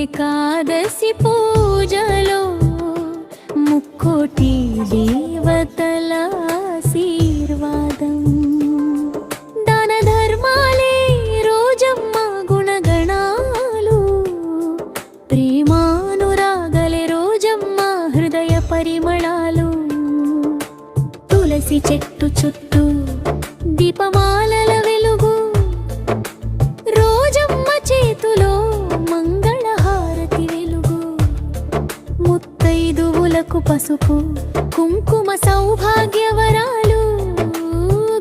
ఏకాదశి పూజలో ముక్కోటి దేవతల ఆశీర్వాదం. దాన ధర్మాలే రోజమ్మ గుణగణాలు. ప్రేమానురాగలే రోజమ్మ హృదయ పరిమళాలు. తులసి చెట్టు చుట్టూ దీపమాల ముత్తైదువులకు పసుపు కుంకుమ సౌభాగ్యవరాలు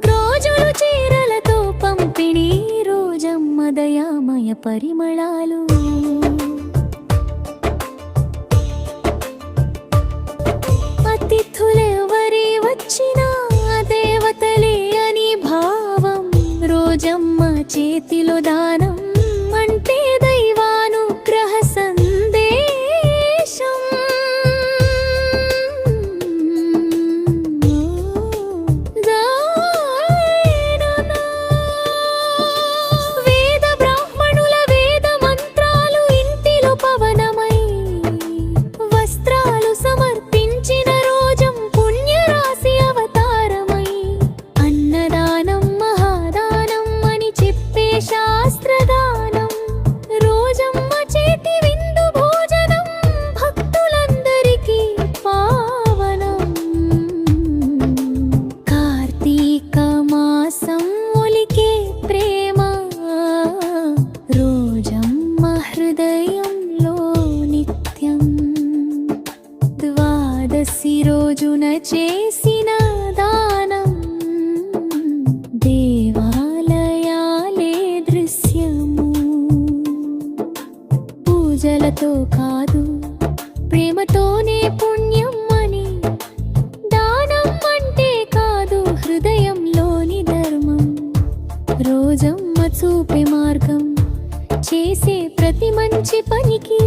రోజులు చీరలతో పంపిణీ రోజమ్మ దయామయ పరిమళాలు. అతిథులెవరి వచ్చినా దేవతలే అని భావం రోజమ్మ చేతిలో దానం. చేసిన దానం దేవాలయాలే దృశ్యము. పూజలతో కాదు ప్రేమతోనే పుణ్యం అని దానం అంటే కాదు హృదయంలోని ధర్మం. రోజమ్మ చూపే మార్గం చేసే ప్రతి మంచి పనికి